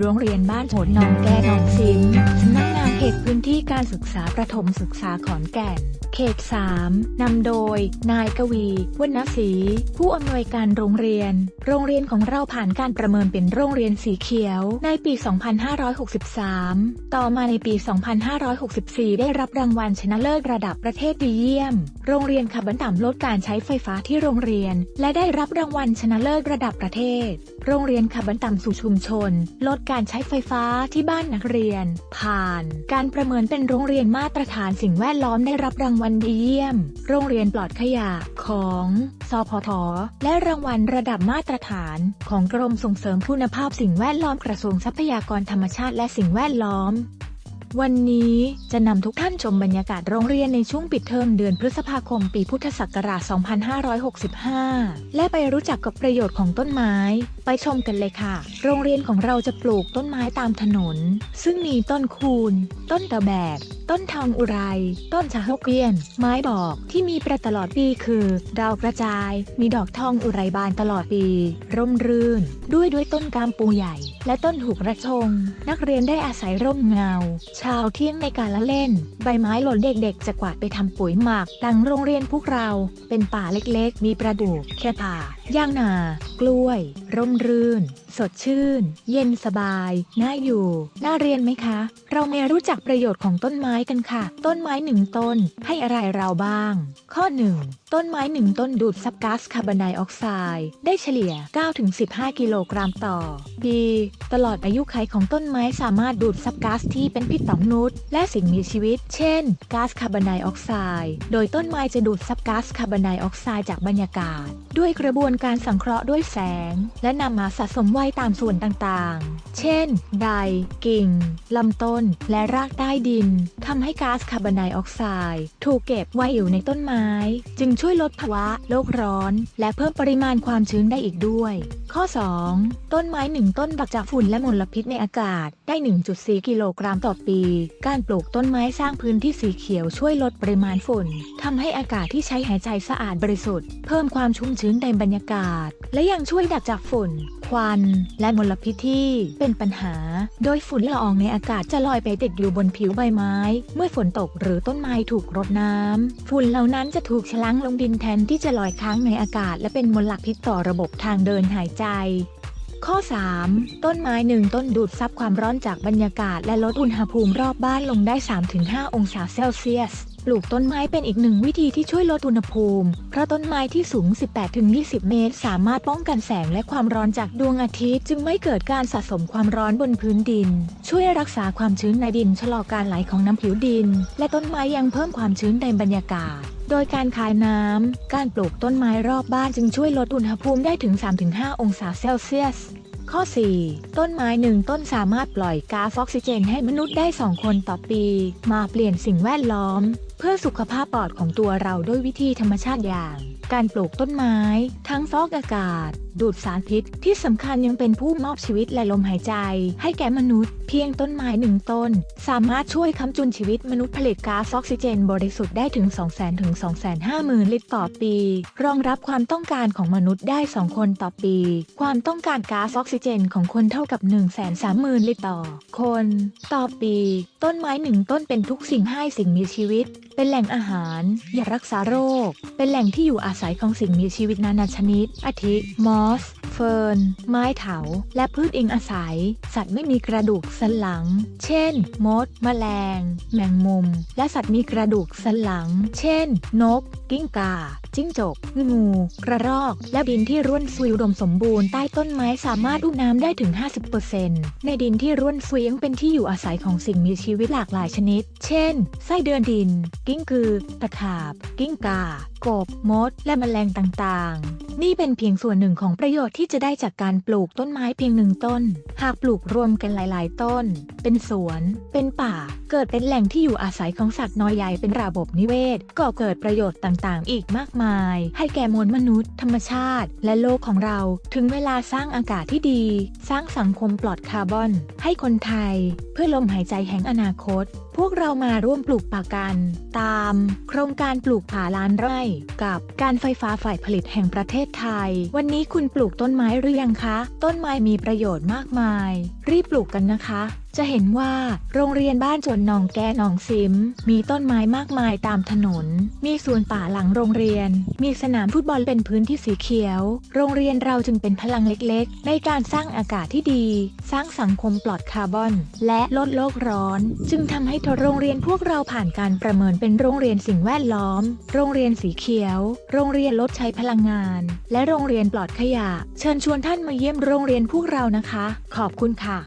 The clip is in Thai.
โรงเรียนบ้านโหดหนองแกหนองซิมสำนักงานเขตพื้นที่การศึกษาประถมศึกษาขอนแก่น เขต 3 นำโดย นายกวีวรรณศรีผู้อำนวยการโรงเรียน โรงเรียนของเราผ่านการประเมินเป็นโรงเรียนสีเขียว ในปี 2563 ต่อมาในปี 2564 ได้รับรางวัลชนะเลิศระดับประเทศดีเยี่ยม โรงเรียนขับบันต่ำลดการใช้ไฟฟ้าที่โรงเรียน และได้รับรางวัลชนะเลิศระดับประเทศ โรงเรียนขับบันต่ำสู่ชุมชน ลดการใช้ไฟฟ้าที่บ้านนักเรียน ผ่าน การประเมินเป็นโรงเรียนมาตรฐานสิ่งแวดล้อมได้รับรางวัลดีเยี่ยม โรงเรียนปลอดขยะของสพทและรางวัลระดับมาตรฐานของกรมส่งเสริมคุณภาพสิ่งแวดล้อมกระทรวงทรัพยากรธรรมชาติและสิ่งแวดล้อม วันนี้จะนำทุกท่านชมบรรยากาศโรงเรียนในช่วงปิดเทอมเดือนพฤษภาคมปีพุทธศักราช 2565 และไปรู้จักกับประโยชน์ของต้นไม้ ไปชมกันเลยค่ะ โรงเรียนของเราจะปลูกต้นไม้ตามถนน ซึ่งมีต้นคูน ต้นตะแบก ต้นทองอุไร ต้นชาฮกเวียน ไม้บอกที่มีประตลอดปีคือดาวกระจาย มีดอกทองอุไรบานตลอดปี ร่มรื่น ด้วยด้วยต้นกามปูใหญ่ และต้นถูกระชง นักเรียนได้อาศัยร่มเงาช้าเที่ยงในการละเล่น ใบไม้หล่นเด็กๆ จะกวาดไปทำปุ๋ยหมักดังโรงเรียนพวกเรา เป็นป่าเล็กๆ มีประดู่แค่ป่าย่างนา กล้วย ร่มรื่น สดชื่น เย็นสบาย น่าอยู่ น่าเรียนไหมคะ เรามารู้จักประโยชน์ของต้นไม้กันค่ะ ต้นไม้หนึ่งต้น ให้อะไรเราบ้าง ข้อ 1 ต้นไม้หนึ่งต้นดูดซับก๊าซคาร์บอนไดออกไซด์ได้เฉลี่ย 9-15 กิโลกรัมต่อปี ตลอดอายุขัยของต้นไม้สามารถดูดซับก๊าซที่เป็นพิษสองนุษย์และสิ่งมีชีวิต เช่นก๊าซคาร์บอนไดออกไซด์ โดยต้นไม้จะดูดซับก๊าซคาร์บอนไดออกไซด์จากบรรยากาศ ด้วยกระบวนการสังเคราะห์ด้วยแสง และนำมาสะสมไว้ตามส่วนต่างๆ เช่นใดกิ่ง ลำต้น และรากใต้ดิน ทำให้ก๊าซคาร์บอนไดออกไซด์ถูกเก็บไว้อยู่ในต้นไม้ จึงช่วยลดภาวะโลกร้อน และเพิ่มปริมาณความชื้นได้อีกด้วย ข้อ 2 ต้นไม้หนึ่งต้นบักจากฝุ่นและมลพิษในอากาศได้ 1.4 กิโลกรัมต่อปี การปลูกต้นไม้สร้างพื้นที่สีเขียวช่วยลดปริมาณฝุ่นทำให้อากาศที่ใช้หายใจสะอาดบริสุทธิ์ เพิ่มความชุ่มชื้นในบรรยากาศ และยังช่วยดักจับฝุ่นควัน และมลพิษที่เป็นปัญหา โดยฝุ่นละอองในอากาศจะลอยไปติดอยู่บนผิวใบไม้ เมื่อฝนตกหรือต้นไม้ถูกรดน้ำ ฝุ่นเหล่านั้นจะถูกชะล้างลงดินแทนที่จะลอยค้างในอากาศ และเป็นมลพิษต่อระบบทางเดินหายใจข้อ 3 ต้นไม้หนึ่งต้นดูดซับความร้อนจากบรรยากาศ และลดอุณหภูมิรอบบ้านลงได้ 3-5 องศาเซลเซียส ปลูกต้นไม้เป็นอีกหนึ่งวิธีที่ช่วยลดอุณหภูมิ เพราะต้นไม้ที่สูง 18-20 เมตร สามารถป้องกันแสงและความร้อนจากดวงอาทิตย์ จึงไม่เกิดการสะสมความร้อนบนพื้นดิน ช่วยรักษาความชื้นในดินชะลอการไหลของน้ำผิวดิน และต้นไม้ยังเพิ่มความชื้นในบรรยากาศโดยการคายน้ำ การปลูกต้นไม้รอบบ้านจึงช่วยลดอุณหภูมิได้ถึง 3-5 องศาเซลเซียส ข้อ 4 ต้นไม้หนึ่งต้นสามารถปล่อยก๊าซออกซิเจนให้มนุษย์ได้ 2 คนต่อปี มาเปลี่ยนสิ่งแวดล้อม เพื่อสุขภาพปอดของตัวเราด้วยวิธีธรรมชาติอย่าง การปลูกต้นไม้ ทั้งฟอกอากาศ ดูดสารพิษ ที่สำคัญยังเป็นผู้มอบชีวิตและลมหายใจ ให้แก่มนุษย์ เพียงต้นไม้หนึ่งต้น สามารถช่วยค้ำจุนชีวิตมนุษย์ผลิตก๊าซออกซิเจน บริสุทธิ์ได้ถึง 200,000 ถึง 250,000 ลิตรต่อปี รองรับความต้องการของมนุษย์ได้ 2 คนต่อปี ความต้องการก๊าซออกซิเจนของคนเท่ากับ 130,000 ลิตรต่อ คน ต่อปี ต้นไม้หนึ่งต้นเป็นทุกสิ่งให้สิ่งมีชีวิต เป็นแหล่งอาหารยารักษาโรค เป็นแหล่งที่อยู่อาศัยของสิ่งมีชีวิตนานาชนิด อาทิ มอส เฟิร์น ไม้เถา และพืชเองอาศัย สัตว์ไม่มีกระดูกสันหลัง เช่น มด แมลง แมงมุม และสัตว์มีกระดูกสันหลัง เช่น นก กิ้งก่า จิ้งจก งู กระรอก และดินที่ร่วนซุยอุดมสมบูรณ์ใต้ต้นไม้สามารถอุ้มน้ำได้ถึง 50%ในดินที่ร่วนซุยยังเป็นที่อยู่อาศัยของสิ่งมีชีวิตหลากหลายชนิด เช่น ไส้เดือนดิน กิ้งกือ ตะขาบ กิ้งก่า กบ มด และแมลงต่างๆ นี่เป็นเพียงส่วนหนึ่งของประโยชน์ที่จะได้จากการปลูกต้นไม้เพียงหนึ่งต้น หากปลูกรวมกันหลาย ๆ ต้น เป็นสวน เป็นป่า เกิดเป็นแหล่งที่อยู่อาศัยของสัตว์น้อยใหญ่เป็นระบบนิเวศก็เกิดประโยชน์ต่าง ๆ อีกมากมาย ให้แก่มวลมนุษย์ ธรรมชาติ และโลกของเรา ถึงเวลาสร้างอากาศที่ดี สร้างสังคมปลอดคาร์บอน ให้คนไทย เพื่อลมหายใจแห่งอนาคต พวกเรามาร่วมปลูกป่ากัน ตามโครงการปลูกป่าล้านไร่ กับการไฟฟ้าฝ่ายผลิตแห่งประเทศไทย วันนี้คุณปลูกต้นไม้หรือยังคะ ต้นไม้มีประโยชน์มากมาย รีบปลูกกันนะคะ จะเห็นว่าโรงเรียนบ้านจวนหนองแกหนองซิม มีต้นไม้มากมายตามถนน มีสวนป่าหลังโรงเรียน มีสนามฟุตบอลเป็นพื้นที่สีเขียว โรงเรียนเราจึงเป็นพลังเล็กๆ ในการสร้างอากาศที่ดี สร้างสังคมปลอดคาร์บอน และลดโลกร้อน จึงทำให้ทโรงเรียนพวกเราผ่านการประเมินเป็นโรงเรียนสิ่งแวดล้อม โรงเรียนสีเขียว โรงเรียนลดใช้พลังงาน และโรงเรียนปลอดขยะ เชิญชวนท่านมาเยี่ยมโรงเรียนพวกเรานะคะ ขอบคุณค่ะ